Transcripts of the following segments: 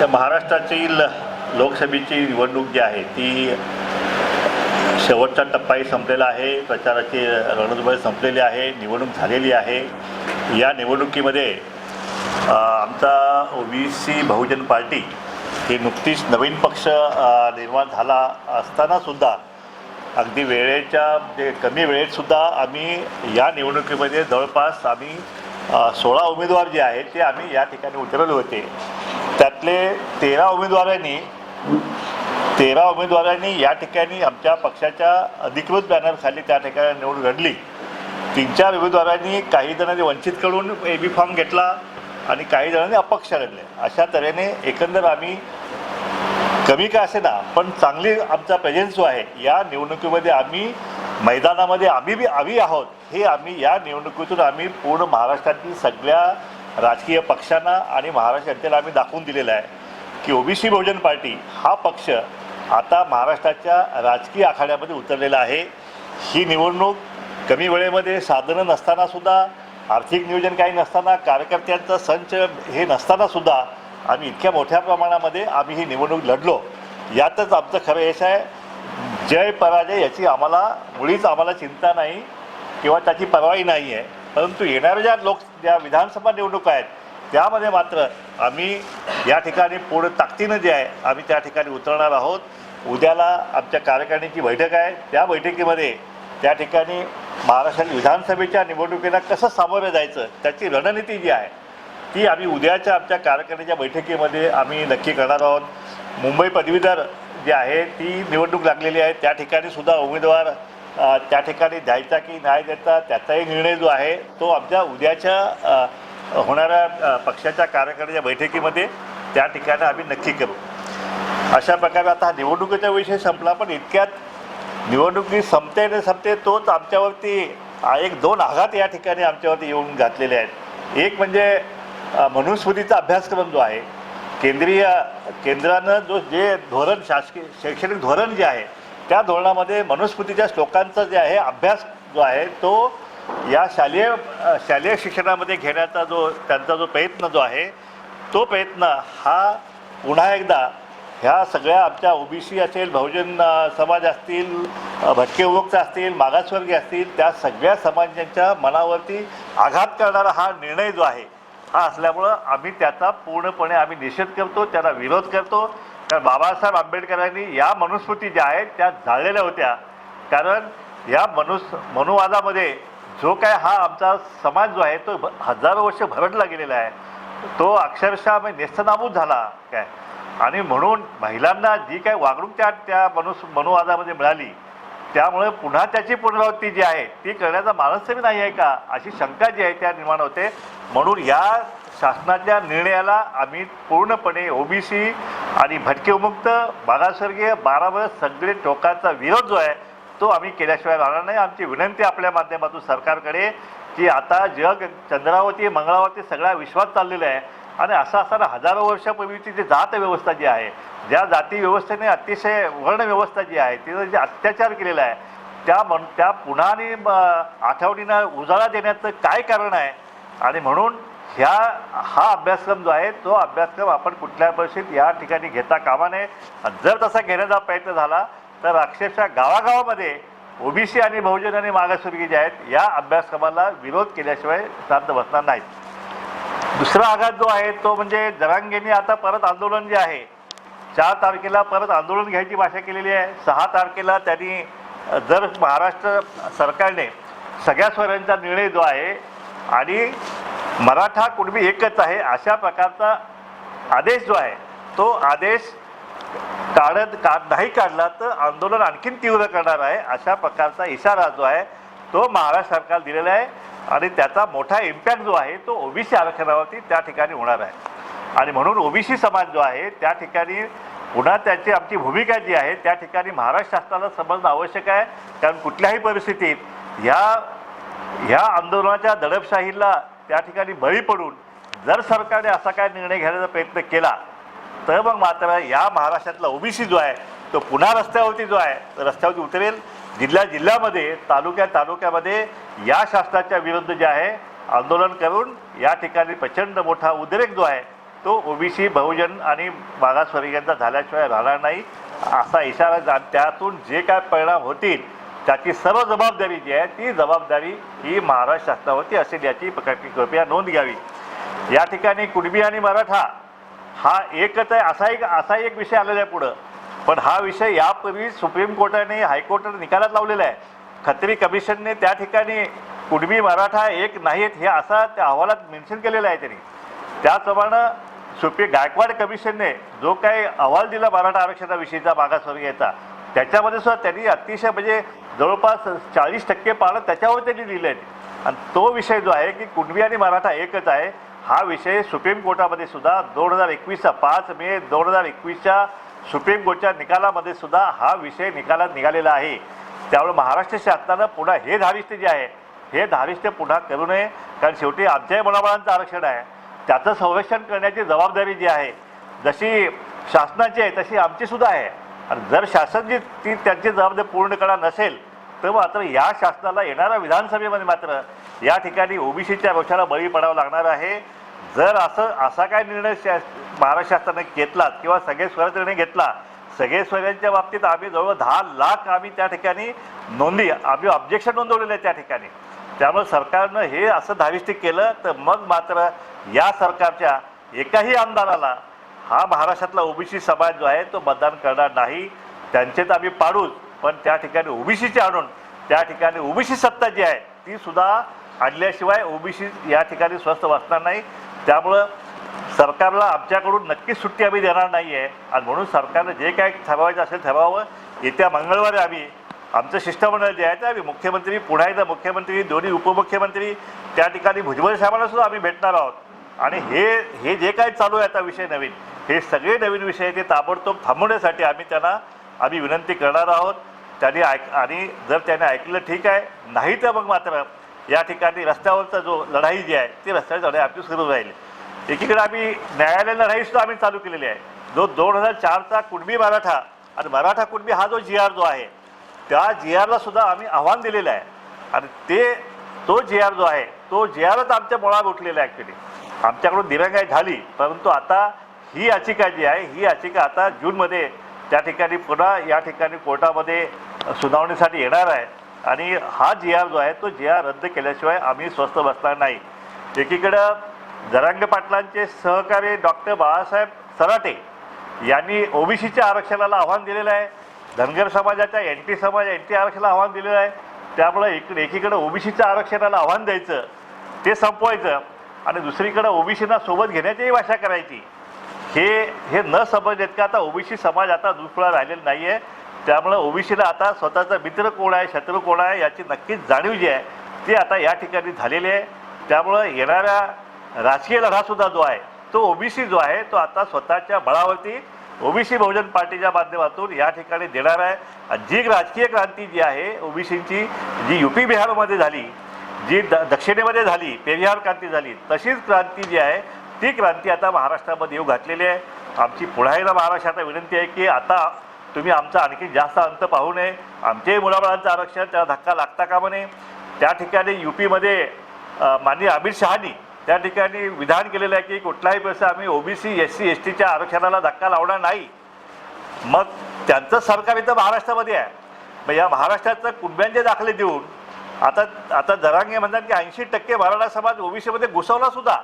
तर महाराष्ट्रातील लोकसभेची निवडणूक जी आहे ती शेवटचा टप्पाही संपलेला आहे प्रचाराची रणधुमाई संपलेली आहे निवडणूक झालेली आहे. या निवडणुकीमध्ये आमचा ओ बी सी बहुजन पार्टी ही नुकतीच नवीन पक्ष निर्माण झाला असतानासुद्धा अगदी वेळेच्या म्हणजे कमी वेळेतसुद्धा आम्ही या निवडणुकीमध्ये जवळपास आम्ही सोळा उमेदवार जे आहेत ते आम्ही या ठिकाणी उतरवले होते. त्यातले तेरा उमेदवारांनी तेरा उमेदवारांनी या ठिकाणी आमच्या पक्षाच्या अधिकृत बॅनरखाली त्या ठिकाणी निवडून घडली. तीन चार उमेदवारांनी काही जणांनी वंचितकडून ए बी फॉर्म घेतला आणि काही जणांनी अपक्ष लढले अशा तऱ्हेने एकंदर आम्ही कमी का असे ना पण चांगली आमचा प्रेझेन्स जो आहे या निवडणुकीमध्ये आम्ही मैदानामध्ये आम्ही बी आम्ही आहोत. हे आम्ही या निवडणुकीतून आम्ही पूर्ण महाराष्ट्रातील सगळ्या राजकीय पक्षांना आणि महाराष्ट्र जनतेला आम्ही दाखवून दिलेलं आहे की ओबीसी बहुजन पार्टी हा पक्ष आता महाराष्ट्राच्या राजकीय आखाड्यामध्ये उतरलेला आहे. ही निवडणूक कमी वेळेमध्ये साधनं नसतानासुद्धा आर्थिक नियोजन काही नसताना कार्यकर्त्यांचा संच हे नसतानासुद्धा आम्ही इतक्या मोठ्या प्रमाणामध्ये आम्ही ही निवडणूक लढलो. यातच आमचं खरं यश आहे. जय पराजय याची आम्हाला मुळीच आम्हाला चिंता नाही किंवा त्याची परवाही नाही आहे परंतु येणाऱ्या ज्या लोक ज्या विधानसभा निवडणुका आहेत त्यामध्ये मात्र आम्ही या ठिकाणी पूर्ण ताकदीनं जे आहे आम्ही त्या ठिकाणी उतरणार आहोत. उद्याला आमच्या कार्यकारिणीची बैठक आहे. त्या बैठकीमध्ये त्या ठिकाणी महाराष्ट्रातील विधानसभेच्या निवडणुकीला कसं सामोरं जायचं त्याची रणनीती जी आहे ती आम्ही उद्याच्या आमच्या कार्यकारिणीच्या बैठकीमध्ये आम्ही नक्की करणार आहोत. मुंबई पदवीधर जी आहे ती निवडणूक लागलेली आहे. त्या ठिकाणी सुद्धा उमेदवार त्या ठिकाणी द्यायचा की नाही द्यायचा त्याचाही निर्णय जो आहे तो आमच्या उद्याच्या होणाऱ्या पक्षाच्या कार्यकारिणीच्या बैठकीमध्ये त्या ठिकाणी आम्ही नक्की करू. अशा प्रकारे आता हा निवडणुकीचा विषय संपला पण इतक्यात निवडणुकी संपते न संपते तोच आमच्यावरती एक दोन आघात या ठिकाणी आमच्यावरती येऊन घातलेले आहेत. एक म्हणजे मनुस्मृतीचा अभ्यासक्रम जो आहे केंद्रीय केंद्रानं जो जे धोरण शासकीय शैक्षणिक धोरण जे आहे त्या धोरणामध्ये मनुस्मृतीच्या श्लोकांचा जे आहे अभ्यास जो आहे तो या शालेय शालेय शिक्षणामध्ये घेण्याचा जो त्यांचा जो प्रयत्न जो आहे तो प्रयत्न हा पुन्हा एकदा ह्या सगळ्या आमच्या ओबीसी असेल बहुजन समाज असतील भटके विमुक्त असतील मागासवर्गीय असतील त्या सगळ्या समाजांच्या मनावरती आघात करणारा हा निर्णय जो आहे हा असल्यामुळं आम्ही त्याचा पूर्णपणे आम्ही निषेध करतो त्याला विरोध करतो. कारण बाबासाहेब आंबेडकरांनी या मनुस्मृती ज्या आहेत त्या जाळलेल्या होत्या. कारण या मनुस मनुवादामध्ये जो काय हा आमचा समाज जो आहे तो हजारो वर्ष भरडला गेलेला आहे. तो अक्षरशः म्हणजे नेस्तनाबूत झाला काय? आणि म्हणून महिलांना जी काय वागणूक त्या त्या मनुस मनुवादामध्ये मिळाली त्यामुळे पुन्हा त्याची पुनरावृत्ती जी आहे ती करण्याचा मानसही नाही आहे का? अशी शंका जी आहे त्या निर्माण होते. म्हणून या शासनाच्या निर्णयाला आम्ही पूर्णपणे ओबीसी आणि भटकेमुक्त मागासवर्गीय बारावर सगळे टोकाचा विरोध जो आहे तो आम्ही केल्याशिवाय राहणार नाही. आमची विनंती आपल्या माध्यमातून सरकारकडे की आता जग चंद्रावरती मंगळावरती सगळा विश्वास चाललेला आहे आणि असं असताना हजारो वर्षापूर्वीची जी जात व्यवस्था जी आहे ज्या जाती व्यवस्थेने अतिशय वर्ण व्यवस्था जी आहे तिचं जे अत्याचार केलेला आहे त्या म्हण त्या पुन्हा आणि म, उजाळा देण्याचं काय कारण आहे? आणि म्हणून ह्या हा अभ्यासक्रम जो आहे तो अभ्यासक्रम आपण कुठल्या परिस्थितीत या ठिकाणी घेता कामा नये जर तसा घेण्याचा प्रयत्न झाला तर अक्षरशः गावागावामध्ये ओबीसी आणि बहुजन आणि मागासवर्गीय जे आहेत या अभ्यासक्रमाला विरोध केल्याशिवाय शांत बसणार नाहीत. दुसरा आघात जो आहे तो म्हणजे जरांगेंनी आता परत आंदोलन जे आहे चार तारखेला परत आंदोलन घ्यायची भाषा केलेली आहे. सहा तारखेला त्यांनी जर महाराष्ट्र सरकारने सगळ्या स्वरांचा निर्णय जो आहे आणि मराठा कुणबी एकच आहे अशा प्रकारचा आदेश जो आहे तो आदेश काढत का नाही काढला तर आंदोलन आणखीन तीव्र करणार आहे अशा प्रकारचा इशारा जो आहे तो महाराष्ट्र सरकार दिलेला आहे आणि त्याचा मोठा इम्पॅक्ट जो आहे तो ओबीसी आरक्षणावरती त्या ठिकाणी होणार आहे. आणि म्हणून ओबीसी समाज जो आहे त्या ठिकाणी पुन्हा त्याची आमची भूमिका जी आहे त्या ठिकाणी महाराष्ट्र शासनाला समजणं आवश्यक आहे. कारण कुठल्याही परिस्थितीत ह्या ह्या आंदोलनाच्या दडपशाहीला त्या ठिकाणी बळी पडून जर सरकारने असा काय निर्णय घेण्याचा प्रयत्न केला तर मग मात्र या महाराष्ट्रातला ओबीसी जो आहे तो पुन्हा रस्त्यावरती जो आहे रस्त्यावरती उतरेल. जिल्ह्या जिल्ह्यामध्ये तालुक्या तालुक्यामध्ये या शासनाच्या विरुद्ध जे आहे आंदोलन करून या ठिकाणी प्रचंड मोठा उद्रेक जो आहे तो ओबीसी बहुजन आणि मागासवर्गीयांचा झाल्याशिवाय राहणार नाही. असा इशारा जा- त्यातून जे काय परिणाम होतील त्याची सर्व जबाबदारी जी आहे ती जबाबदारी ही महाराष्ट्र शासनावरती असेल याची कृपया नोंद घ्यावी. या ठिकाणी कुणबी आणि मराठा हा एकच आहे असा एक असा एक विषय आलेला आहे पुढं. पण हा विषय यापूर्वी सुप्रीम कोर्टाने हायकोर्टाने निकालात लावलेला आहे. खत्री कमिशनने त्या ठिकाणी कुणबी मराठा एक नाहीत हे असा त्या अहवालात मेन्शन केलेलं आहे त्यांनी. त्याचप्रमाणे सुप्रीम गायकवाड कमिशनने जो काही अहवाल दिला मराठा आरक्षणाविषयीचा मागासवर्गीयचा त्याच्यामध्ये सुद्धा त्यांनी अतिशय म्हणजे जवळपास चाळीस टक्के पानं त्याच्यावर त्यांनी लिहिले आहेत आणि तो विषय जो आहे की कुणबी आणि मराठा एकच आहे हा विषय सुप्रीम कोर्टामध्ये सुद्धा दोन हजार एकवीसचा पाच मे दोन हजार एकवीसच्या सुप्रीम कोर्टच्या निकालामध्ये सुद्धा हा विषय निकालात निघालेला आहे. त्यामुळे महाराष्ट्र शासनानं पुन्हा हे धारिष्ट्य जे आहे हे धारिष्ट्य पुन्हा करू नये कारण शेवटी आमच्याही मुलाबाळांचं आरक्षण आहे. त्याचं संरक्षण करण्याची जबाबदारी जी आहे जशी शासनाची आहे तशी आमचीसुद्धा आहे. आणि जर शासन जी ती त्यांची जबाबदारी पूर्ण करणार नसेल तर मात्र या शासनाला येणाऱ्या विधानसभेमध्ये मात्र या ठिकाणी ओबीसीच्या पक्षाला बळी पडावं लागणार आहे. जर असं असा काय निर्णय शा महाराष्ट्र शासनाने घेतला किंवा सगळे स्वराज निर्णय घेतला सगळे स्वराज्यांच्या बाबतीत आम्ही जवळ दहा लाख आम्ही त्या ठिकाणी नोंदी आम्ही ऑब्जेक्शन नोंदवलेलं आहे त्या ठिकाणी. त्यामुळे सरकारनं हे असं धाविष्ट केलं तर मग मात्र या सरकारच्या एकाही आमदाराला हा महाराष्ट्रातला ओबीसी समाज जो आहे तो मतदान करणार नाही. त्यांचे तर आम्ही पाडूच पण त्या ठिकाणी ओबीसीचे आणून त्या ठिकाणी ओबीसी सत्ता जी आहे ती सुद्धा आणल्याशिवाय ओबीसी या ठिकाणी स्वस्त वाचणार नाही. त्यामुळं सरकारला आमच्याकडून नक्कीच सुट्टी आम्ही देणार नाही आहे आणि म्हणून सरकारनं जे काय ठरवायचं असेल ठरवावं. येत्या मंगळवारी आम्ही आमचं शिष्टमंडळ जे आहे ते आम्ही मुख्यमंत्री पुन्हा एकदा मुख्यमंत्री दोन्ही उपमुख्यमंत्री त्या ठिकाणी भुजबळ साहेबांना सुद्धा आम्ही भेटणार आहोत. आणि हे हे जे काय चालू आहे आता विषय नवीन हे सगळे नवीन विषय ते ताबडतोब थांबवण्यासाठी आम्ही त्यांना आम्ही विनंती करणार आहोत. त्यांनी ऐक आणि जर त्याने ऐकलं ठीक आहे नाही तर मग मात्र या ठिकाणी रस्त्यावरचा जो लढाई जी आहे ती रस्त्याची लढाई आपली सुरू राहील. एकीकडे आम्ही न्यायालय लढाईसुद्धा आम्ही चालू केलेली आहे. जो दोन हजार चारचा कुणबी मराठा आणि मराठा कुणबी हा जो जी आर जो आहे त्या जी आरला सुद्धा आम्ही आव्हान दिलेलं आहे. आणि ते तो जी आर जो आहे तो जी आरच आमच्या मुळात उठलेला आहे ॲक्च्युली आमच्याकडून दिरंगाई झाली परंतु आता ही याचिका जी आहे ही याचिका आता जूनमध्ये त्या ठिकाणी पुन्हा या ठिकाणी कोर्टामध्ये सुनावणीसाठी येणार आहे. आणि हा जी आर जो आहे तो जी आर रद्द केल्याशिवाय आम्ही स्वस्थ बसणार नाही. एकीकडं जरांगे पाटलांचे सहकारी डॉक्टर बाळासाहेब सराटे यांनी ओबीसीच्या आरक्षणाला आव्हान दिलेलं आहे. धनगर समाजाच्या एन टी समाज एन टी आरक्षणाला आव्हान दिलेलं आहे. त्यामुळे इकडे एकीकडं ओबीसीच्या आरक्षणाला आव्हान द्यायचं ते संपवायचं आणि दुसरीकडं ओबीसीना सोबत घेण्याचीही भाषा करायची. हे हे न समजलेत का आता ओबीसी समाज आता दुष्काळ राहिलेला नाही आहे त्यामुळं ओबीसीला आता स्वतःचा मित्र कोण आहे शत्रू कोण आहे याची नक्कीच जाणीव जी आहे ती आता या ठिकाणी झालेली आहे. त्यामुळं येणाऱ्या राजकीय लढासुद्धा जो आहे तो ओबीसी जो आहे तो आता स्वतःच्या बळावरती ओबीसी बहुजन पार्टीच्या माध्यमातून या ठिकाणी देणार आहे. आणि जी राजकीय क्रांती जी आहे ओबीसीची जी युपी बिहारमध्ये झाली जी द दक्षिणेमध्ये झाली पेरिहार क्रांती झाली तशीच क्रांती जी आहे ती क्रांती आता महाराष्ट्रामध्ये येऊ घातलेली आहे. आमची पुन्हा एकदा महाराष्ट्राला विनंती आहे की आता तुम्ही आमचा आणखी जास्त अंत पाहू नये. आमच्याही मुलाबाळांचं आरक्षण त्याला धक्का लागता कामा नये. त्या ठिकाणी यू पीमध्ये माननीय अमित शहानी त्या ठिकाणी विधान केलेलं आहे की कुठलाही पैसा आम्ही ओबीसी एस सी एस टीच्या आरक्षणाला धक्का लावणार नाही. मग त्यांचं सरकार इथं महाराष्ट्रामध्ये आहे. मग या महाराष्ट्राचं कुटुंब्यांचे दाखले देऊन आता आता जरांगे म्हणतात की ऐंशी टक्के मराठा समाज ओबीसीमध्ये घुसवला सुद्धा.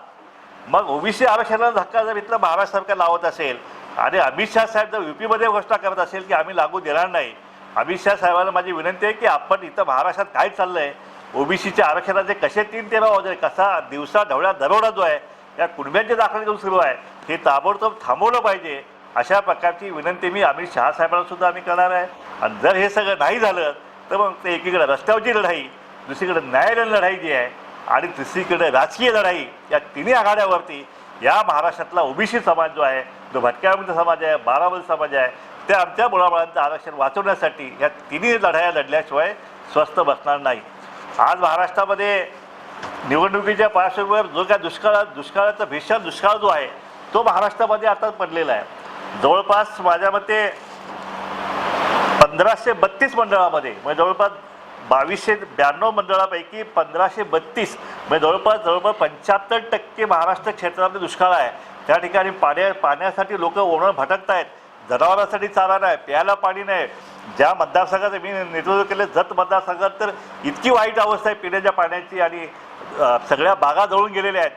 मग ओबीसी आरक्षणाला धक्का जर इथलं महाराष्ट्र सरकार लावत असेल आणि अमित शाह साहेब जर युपीमध्ये घोषणा करत असेल की आम्ही लागू देणार नाही अमित शाह साहेबांना माझी विनंती आहे की आपण इथं महाराष्ट्रात काय चाललं आहे ओबीसीच्या आरक्षणाचे कसे तीन तेरा वाजले कसा दिवसा ढवळ्या दरोडा जो आहे या कुटुंबियांचे दाखले जो सुरू आहे हे ताबडतोब थांबवलं पाहिजे. अशा प्रकारची विनंती मी अमित शहा साहेबांना सुद्धा आम्ही करणार आहे. आणि जर हे सगळं नाही झालं तर मग ते एकीकडे रस्त्यावरची लढाई दुसरीकडे न्यायालयीन लढाई जी आहे आणि तिसरीकडे राजकीय लढाई या तिन्ही आघाड्यावरती या महाराष्ट्रातला ओबीसी समाज जो आहे जो भटक्यामध्ये समाज आहे बारामती समाज आहे त्या आमच्या मुळाबाळांचं आरक्षण वाचवण्यासाठी या तिन्ही लढाया लढल्याशिवाय स्वस्त बसणार नाही. आज महाराष्ट्रामध्ये निवडणुकीच्या पार्श्वभूमीवर जो काय दुष्काळ दुष्काळाचा भीषण दुष्काळ जो आहे तो महाराष्ट्रामध्ये आता पडलेला आहे. जवळपास माझ्या मते पंधराशे बत्तीस मंडळामध्ये म्हणजे जवळपास बावीसशे ब्याण्णव मंडळापैकी पंधराशे बत्तीस म्हणजे जवळपास जवळपास पंच्याहत्तर टक्के महाराष्ट्र क्षेत्रामध्ये दुष्काळ आहे. त्या ठिकाणी पाण्या पाण्यासाठी लोक ओणं भटकत आहेत जनावरांसाठी चारा नाही प्यायला पाणी नाही. ज्या मतदारसंघाचं मी नेतृत्व केलं जत मतदारसंघात तर इतकी वाईट अवस्था आहे पिण्याच्या पाण्याची आणि सगळ्या बागा जळून गेलेल्या आहेत.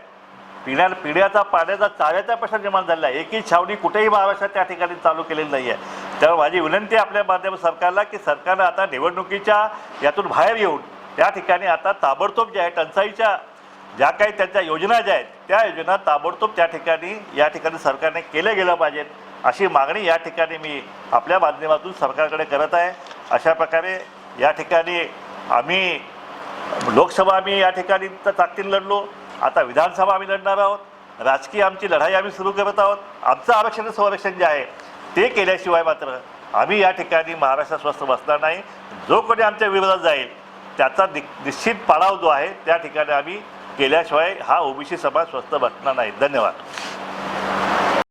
पिण्या पिण्याचा पाण्याचा चाव्याचा प्रश्न निर्माण झालेला आहे. एकही छावणी कुठेही महाराष्ट्रात त्या ठिकाणी चालू केलेली नाही आहे त्यामुळे माझी विनंती आपल्या माध्यम सरकारला की सरकारनं आता निवडणुकीच्या यातून बाहेर येऊन त्या ठिकाणी आता ताबडतोब जे आहे टंचाईच्या ज्या काही त्यांच्या योजना ज्या आहेत त्या योजना ताबडतोब त्या ठिकाणी या ठिकाणी सरकारने केल्या गेल्या पाहिजेत अशी मागणी या ठिकाणी मी आपल्या माध्यमातून सरकारकडे करत आहे. अशा प्रकारे या ठिकाणी आम्ही लोकसभा आम्ही या ठिकाणी तर ताकदीन लढलो आता विधानसभा आम्ही लढणार आहोत राजकीय आमची लढाई आम्ही सुरू करत आहोत आमचं आरक्षण संरक्षण जे आहे ते केल्याशिवाय मात्र आम्ही या ठिकाणी महाराष्ट्रात स्वस्त बसणार नाही. जो कोणी आमच्या विरोधात जाईल त्याचा नि निश्चित पाडाव जो आहे त्या ठिकाणी आम्ही केल्याशिवाय हा ओबीसी समाज स्वस्त बसणार नाही. धन्यवाद.